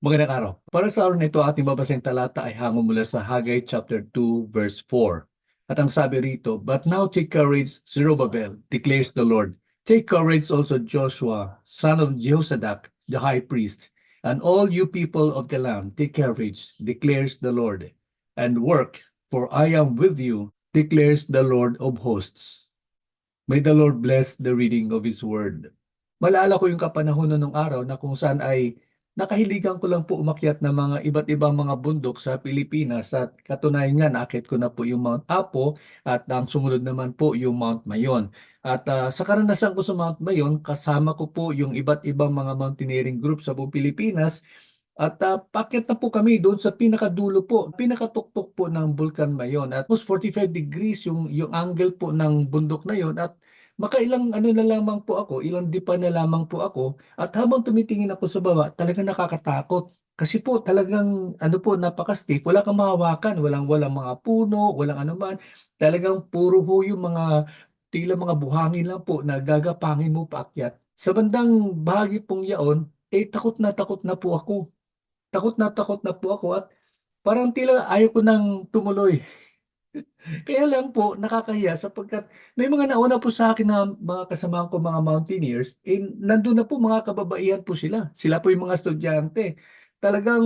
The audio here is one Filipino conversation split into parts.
Magandang araw. Para sa araw na ito, ating babasang talata ay hango mula sa Haggai chapter 2 verse 4. At ang sabi rito, But now take courage, Zerubbabel, declares the Lord. Take courage also Joshua, son of Jehozadak, the high priest, and all you people of the land, take courage, declares the Lord, and work, for I am with you, declares the Lord of hosts. May the Lord bless the reading of His word. Malala ko yung kapanahonan ng araw na kung saan ay nakahiligan ko lang po umakyat ng mga iba't ibang mga bundok sa Pilipinas at katunayan nga nakit ko na po yung Mount Apo at ang sumunod naman po yung Mount Mayon. At ah, sa karanasan ko sa Mount Mayon, kasama ko po yung iba't ibang mga mountaineering group sa buong Pilipinas at uh, pakyat na po kami doon sa pinakadulo po, pinakatuktok po ng Bulkan Mayon. At almost 45 degrees yung, yung angle po ng bundok na yon at makailang ano na lamang po ako, ilang dipa na lamang po ako at habang tumitingin ako sa baba, talagang nakakatakot. Kasi po talagang ano po napaka-steep, wala kang mahawakan, walang walang mga puno, walang anuman. Talagang puro ho yung mga tila mga buhangin lang po na gagapangin mo paakyat. Sa bandang bahagi pong yaon, eh takot na takot na po ako. Takot na takot na po ako at parang tila ayaw ko nang tumuloy. Kaya lang po, nakakahiya sapagkat may mga nauna po sa akin na mga kasamahan ko mga mountaineers, eh, nandun na po mga kababaihan po sila. Sila po yung mga estudyante. Talagang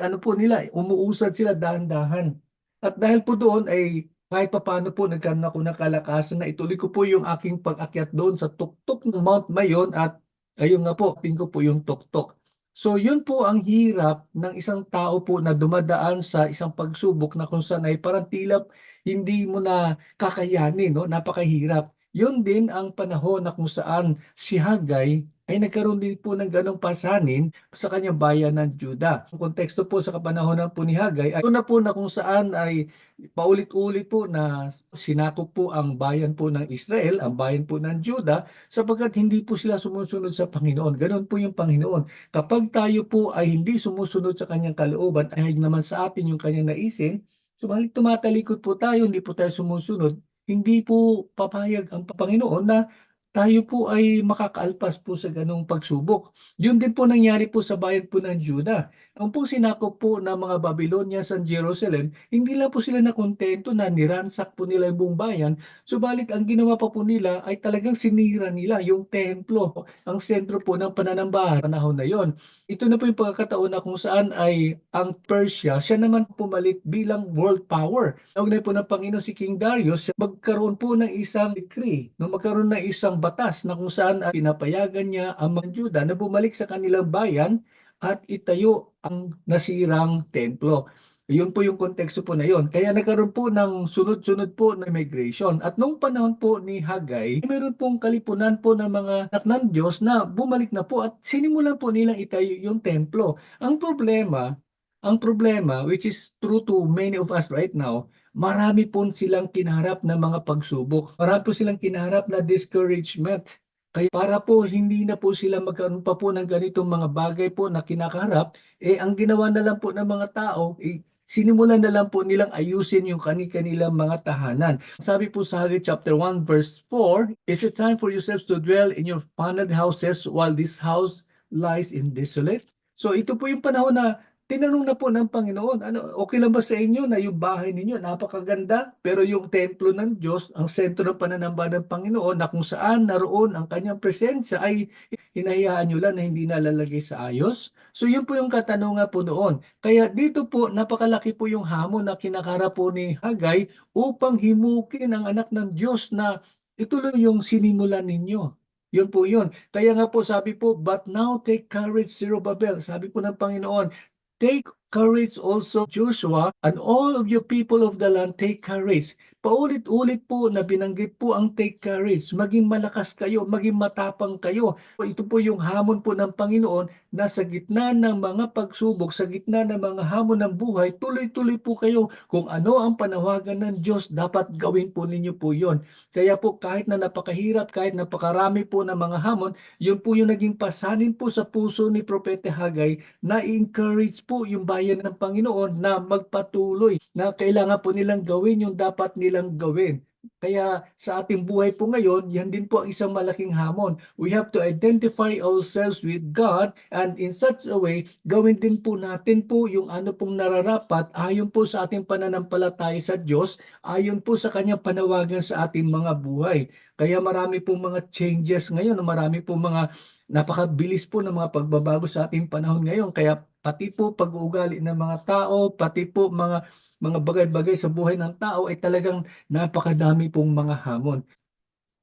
ano po nila, umuusad sila dahan-dahan. At dahil po doon ay kahit papaano po nagkaroon ako ng kalakasan na ituloy ko po yung aking pag-akyat doon sa tuktok ng Mount Mayon at ayun nga po, tingko po yung tuktok. So yun po ang hirap ng isang tao po na dumadaan sa isang pagsubok na kung saan ay parang tila hindi mo na kakayanin, no? Napakahirap. Yun din ang panahon na kung saan si Hagay ay nagkaroon din po ng ganong pasanin sa kanyang bayan ng Juda. Ang konteksto po sa kapanahonan po ni Hagay ay na po na kung saan ay paulit-ulit po na sinakop po ang bayan po ng Israel, ang bayan po ng Juda, sapagkat hindi po sila sumusunod sa Panginoon. Ganon po yung Panginoon. Kapag tayo po ay hindi sumusunod sa kanyang kalooban, ay naman sa atin yung kanyang naisin, subalit tumatalikod po tayo, hindi po tayo sumusunod, hindi po papayag ang Panginoon na tayo po ay makakaalpas po sa ganong pagsubok. Yun din po nangyari po sa bayan po ng Juda. Ang po sinakop po ng mga Babylonians sa Jerusalem, hindi lang po sila nakontento na niransak po nila yung buong bayan, subalit ang ginawa pa po nila ay talagang sinira nila yung templo, ang sentro po ng pananambahan panahon na yon. Ito na po yung pagkakataon na kung saan ay ang Persia, siya naman pumalit bilang world power. Naugnay po ng Panginoon si King Darius, magkaroon po ng isang decree, no, magkaroon ng isang batas na kung saan ay pinapayagan niya ang mga Juda na bumalik sa kanilang bayan at itayo ang nasirang templo. Yun po yung konteksto po na yun. Kaya nagkaroon po ng sunod-sunod po na migration. At nung panahon po ni Hagay, meron pong kalipunan po ng mga anak ng Diyos na bumalik na po at sinimulan po nilang itayo yung templo. Ang problema, ang problema, which is true to many of us right now, marami po silang kinaharap na mga pagsubok. Marami po silang kinaharap na discouragement. Kaya para po hindi na po sila magkaroon pa po ng ganitong mga bagay po na kinakaharap, eh ang ginawa na lang po ng mga tao, eh, sinimulan na lang po nilang ayusin yung kani-kanilang mga tahanan. Sabi po sa Haggai chapter 1 verse 4, Is it time for yourselves to dwell in your paneled houses while this house lies in desolate? So ito po yung panahon na tinanong na po ng Panginoon, ano, okay lang ba sa inyo na yung bahay ninyo napakaganda, pero yung templo ng Diyos, ang sentro ng pananamba ng Panginoon, na kung saan naroon ang kanyang presensya ay hinahayaan nyo lang na hindi nalalagay sa ayos? So yun po yung katanungan po noon. Kaya dito po, napakalaki po yung hamon na kinakara po ni Hagay upang himukin ang anak ng Diyos na ituloy yung sinimulan ninyo. Yun po yun. Kaya nga po sabi po, but now take courage, Zerubbabel. Sabi po ng Panginoon, Take courage also, Joshua, and all of you people of the land, take courage. Paulit-ulit po na binanggit po ang take courage. Maging malakas kayo, maging matapang kayo. Ito po yung hamon po ng Panginoon na sa gitna ng mga pagsubok, sa gitna ng mga hamon ng buhay, tuloy-tuloy po kayo. Kung ano ang panawagan ng Diyos, dapat gawin po ninyo po yon. Kaya po kahit na napakahirap, kahit napakarami po ng mga hamon, yun po yung naging pasanin po sa puso ni Propete Hagay na i-encourage po yung bayan ng Panginoon na magpatuloy, na kailangan po nilang gawin yung dapat nilang gawin. Kaya sa ating buhay po ngayon, yan din po ang isang malaking hamon. We have to identify ourselves with God and in such a way, gawin din po natin po yung ano pong nararapat ayon po sa ating pananampalataya sa Diyos, ayon po sa kanyang panawagan sa ating mga buhay. Kaya marami pong mga changes ngayon, marami pong mga napakabilis po ng mga pagbabago sa ating panahon ngayon. Kaya pati po pag-uugali ng mga tao, pati po mga mga bagay-bagay sa buhay ng tao ay talagang napakadami pong mga hamon.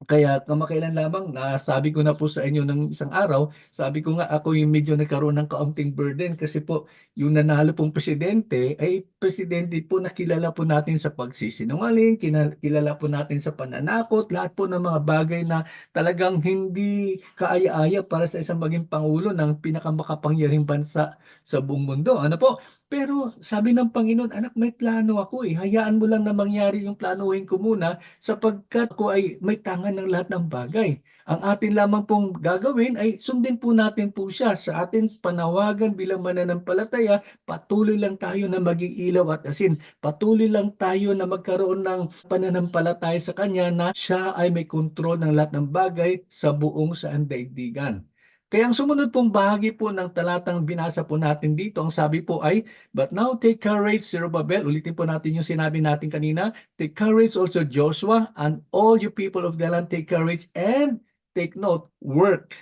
Kaya kamakailan lamang nasabi ko na po sa inyo ng isang araw, sabi ko nga ako yung medyo nagkaroon ng kaunting burden kasi po yung nanalo pong presidente ay presidente po na kilala po natin sa pagsisinungaling, kilala po natin sa pananakot, lahat po ng mga bagay na talagang hindi kaaya-aya para sa isang maging pangulo ng pinakamakapangyarihang bansa sa buong mundo. Ano po? Pero sabi ng Panginoon, anak, may plano ako eh. Hayaan mo lang na mangyari yung planuhin ko muna sapagkat ko ay may tangan ng lahat ng bagay. Ang atin lamang pong gagawin ay sundin po natin po siya sa atin panawagan bilang mananampalataya. Patuloy lang tayo na maging ilaw at asin. Patuloy lang tayo na magkaroon ng pananampalataya sa Kanya na siya ay may kontrol ng lahat ng bagay sa buong saandaigdigan. Kaya ang sumunod pong bahagi po ng talatang binasa po natin dito, ang sabi po ay, But now take courage, Zerubbabel. Ulitin po natin yung sinabi natin kanina. Take courage also Joshua and all you people of the land take courage and take note, work.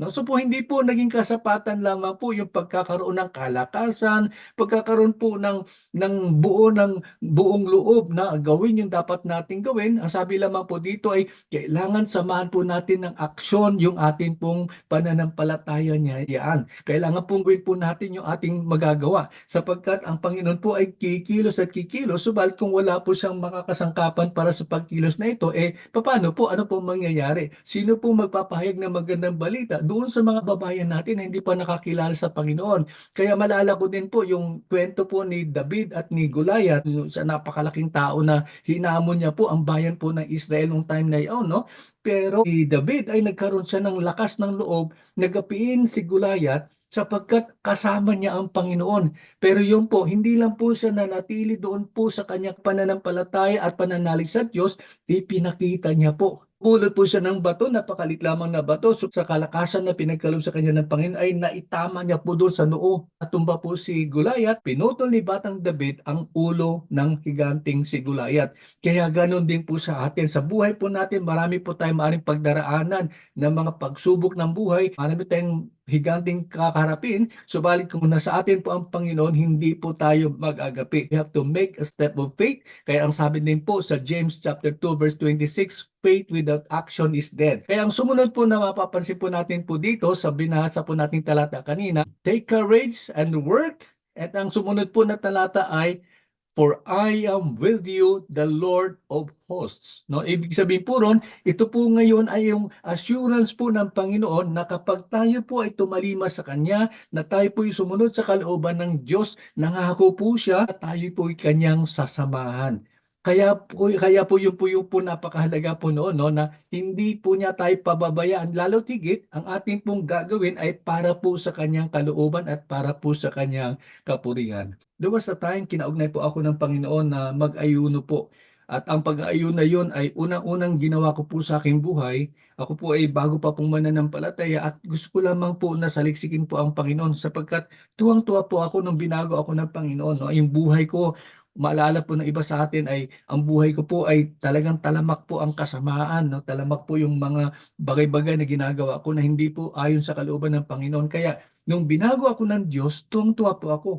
No, so po hindi po naging kasapatan lamang po yung pagkakaroon ng kalakasan, pagkakaroon po ng ng buo ng buong loob na gawin yung dapat nating gawin. Ang sabi lamang po dito ay kailangan samahan po natin ng aksyon yung ating pong pananampalataya niya yan. Kailangan pong gawin po natin yung ating magagawa sapagkat ang Panginoon po ay kikilos at kikilos subalit kung wala po siyang makakasangkapan para sa pagkilos na ito eh paano po ano po mangyayari? Sino po magpapahayag ng magandang balita doon sa mga babayan natin na hindi pa nakakilala sa Panginoon? Kaya malala ko din po yung kwento po ni David at ni Goliath sa napakalaking tao na hinamon niya po ang bayan po ng Israel nung time na iyon, no? Pero si David ay nagkaroon siya ng lakas ng loob, nagapiin si Goliath sapagkat kasama niya ang Panginoon. Pero yun po, hindi lang po siya nanatili doon po sa kanyang pananampalataya at pananalig sa Diyos, ipinakita niya po Pulot po siya ng bato, napakalit lamang na bato. So, sa kalakasan na pinagkaloob sa kanya ng Panginoon ay naitama niya po doon sa noo. Natumba po si Gulayat, pinutol ni Batang David ang ulo ng higanting si Gulayat. Kaya ganun din po sa atin. Sa buhay po natin, marami po tayong maaaring pagdaraanan ng mga pagsubok ng buhay. Marami tayong higanting kakaharapin. Subalit kung nasa atin po ang Panginoon, hindi po tayo mag-agapi. We have to make a step of faith. Kaya ang sabi din po sa James chapter 2 verse 26, faith without action is dead. Kaya ang sumunod po na mapapansin po natin po dito sa binasa po nating talata kanina, take courage and work. At ang sumunod po na talata ay For I am with you, the Lord of hosts. No, ibig sabihin po ron, ito po ngayon ay yung assurance po ng Panginoon na kapag tayo po ay tumalima sa Kanya, na tayo po ay sumunod sa kalooban ng Diyos, nangako po siya, at tayo po ay Kanyang sasamahan. Kaya po, kaya po yung po yung po napakahalaga po noon no, na hindi po niya tayo pababayaan. Lalo tigit, ang ating pong gagawin ay para po sa kanyang kalooban at para po sa kanyang kapurihan. There was a time, kinaugnay po ako ng Panginoon na mag-ayuno po. At ang pag-aayuno na yun ay unang-unang ginawa ko po sa aking buhay. Ako po ay bago pa pong mananampalataya at gusto ko lamang po na saliksikin po ang Panginoon sapagkat tuwang-tuwa po ako nung binago ako ng Panginoon. No? Yung buhay ko maalala po ng iba sa atin ay ang buhay ko po ay talagang talamak po ang kasamaan, no? talamak po yung mga bagay-bagay na ginagawa ko na hindi po ayon sa kalooban ng Panginoon. Kaya nung binago ako ng Diyos, tuwang-tuwa po ako.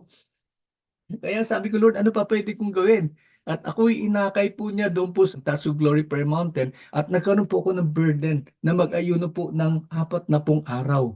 Kaya sabi ko, Lord, ano pa pwede kong gawin? At ako'y inakay po niya doon po sa Tasu Glory Prayer Mountain at nagkaroon po ako ng burden na mag-ayuno po ng apat na pong araw.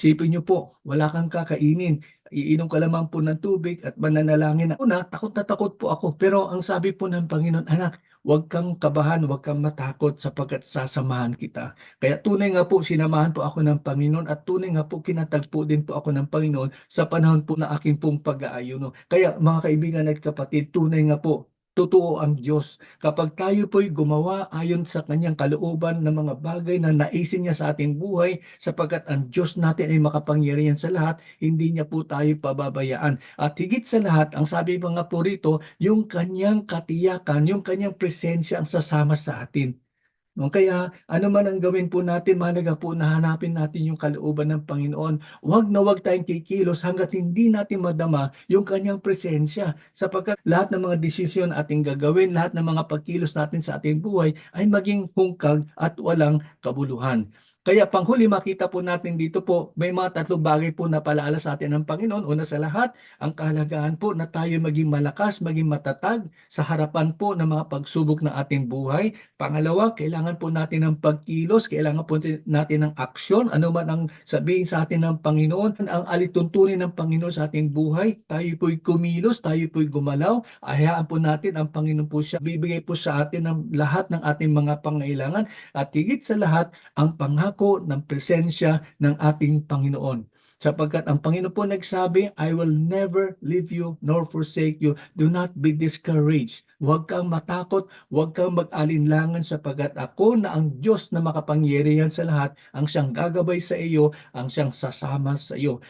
Sipin niyo po, wala kang kakainin. Iinom ka lamang po ng tubig at mananalangin. Una, takot na takot po ako. Pero ang sabi po ng Panginoon, anak, huwag kang kabahan, huwag kang matakot sapagkat sasamahan kita. Kaya tunay nga po, sinamahan po ako ng Panginoon at tunay nga po, kinatagpo din po ako ng Panginoon sa panahon po na aking pong pag-aayuno. Kaya mga kaibigan at kapatid, tunay nga po, totoo ang Diyos. Kapag tayo po'y gumawa ayon sa kanyang kalooban ng mga bagay na naisin niya sa ating buhay, sapagkat ang Diyos natin ay makapangyarihan sa lahat, hindi niya po tayo pababayaan. At higit sa lahat, ang sabi pa nga po rito, yung kanyang katiyakan, yung kanyang presensya ang sasama sa atin. No, kaya ano man ang gawin po natin, mahalaga po na hanapin natin yung kalooban ng Panginoon. Huwag na huwag tayong kikilos hanggat hindi natin madama yung kanyang presensya. Sapagkat lahat ng mga desisyon ating gagawin, lahat ng mga pagkilos natin sa ating buhay ay maging hungkag at walang kabuluhan. Kaya panghuli makita po natin dito po, may mga tatlong bagay po na palaala sa atin ng Panginoon. Una sa lahat, ang kahalagahan po na tayo maging malakas, maging matatag sa harapan po ng mga pagsubok ng ating buhay. Pangalawa, kailangan po natin ng pagkilos, kailangan po natin ng aksyon, ano man ang sabihin sa atin ng Panginoon, ang alituntunin ng Panginoon sa ating buhay. Tayo po'y kumilos, tayo po'y gumalaw, hayaan po natin ang Panginoon po siya, bibigay po sa atin ng lahat ng ating mga pangailangan at higit sa lahat, ang pangako ng presensya ng ating Panginoon. Sapagkat ang Panginoon po nagsabi, I will never leave you nor forsake you. Do not be discouraged. Huwag kang matakot, huwag kang mag-alinlangan sapagkat ako na ang Diyos na makapangyarihan sa lahat, ang siyang gagabay sa iyo, ang siyang sasama sa iyo.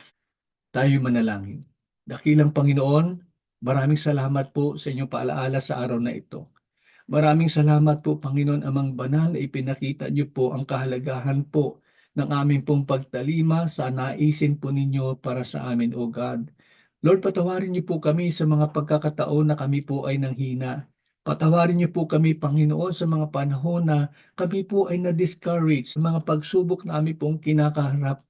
Tayo manalangin. Dakilang Panginoon, maraming salamat po sa inyong paalaala sa araw na ito. Maraming salamat po, Panginoon Amang Banal, na ipinakita niyo po ang kahalagahan po ng aming pong pagtalima sa naisin po ninyo para sa amin, O God. Lord, patawarin niyo po kami sa mga pagkakataon na kami po ay nanghina. Patawarin niyo po kami, Panginoon, sa mga panahon na kami po ay na-discourage sa mga pagsubok na kami pong kinakaharap.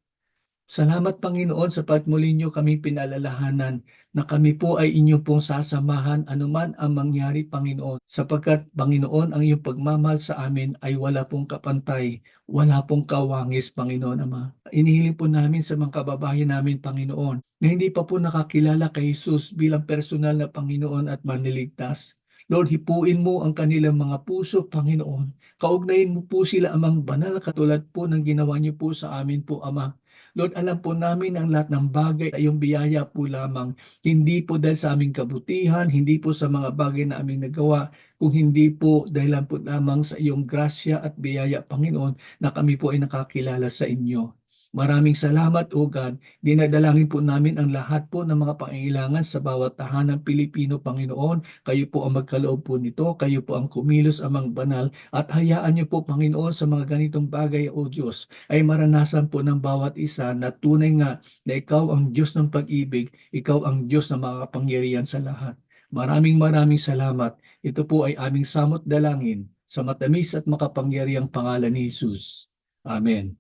Salamat Panginoon sapat muli niyo kami pinalalahanan na kami po ay inyo pong sasamahan anuman ang mangyari Panginoon sapagkat Panginoon ang iyong pagmamahal sa amin ay wala pong kapantay, wala pong kawangis Panginoon Ama. Inihiling po namin sa mga kababayan namin Panginoon na hindi pa po nakakilala kay Jesus bilang personal na Panginoon at maniligtas. Lord, hipuin mo ang kanilang mga puso, Panginoon. Kaugnayin mo po sila amang banal katulad po ng ginawa niyo po sa amin po, Ama. Lord, alam po namin ang lahat ng bagay ay yung biyaya po lamang. Hindi po dahil sa aming kabutihan, hindi po sa mga bagay na aming nagawa, kung hindi po dahil po lamang sa iyong grasya at biyaya, Panginoon, na kami po ay nakakilala sa inyo. Maraming salamat, O God. Dinadalangin po namin ang lahat po ng mga pangailangan sa bawat tahanang Pilipino, Panginoon. Kayo po ang magkaloob po nito. Kayo po ang kumilos amang banal. At hayaan niyo po, Panginoon, sa mga ganitong bagay, O Diyos, ay maranasan po ng bawat isa na tunay nga na ikaw ang Diyos ng pag-ibig. Ikaw ang Diyos na makapangyarihan sa lahat. Maraming maraming salamat. Ito po ay aming samot dalangin sa matamis at makapangyariang pangalan ni Jesus. Amen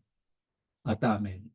at amen.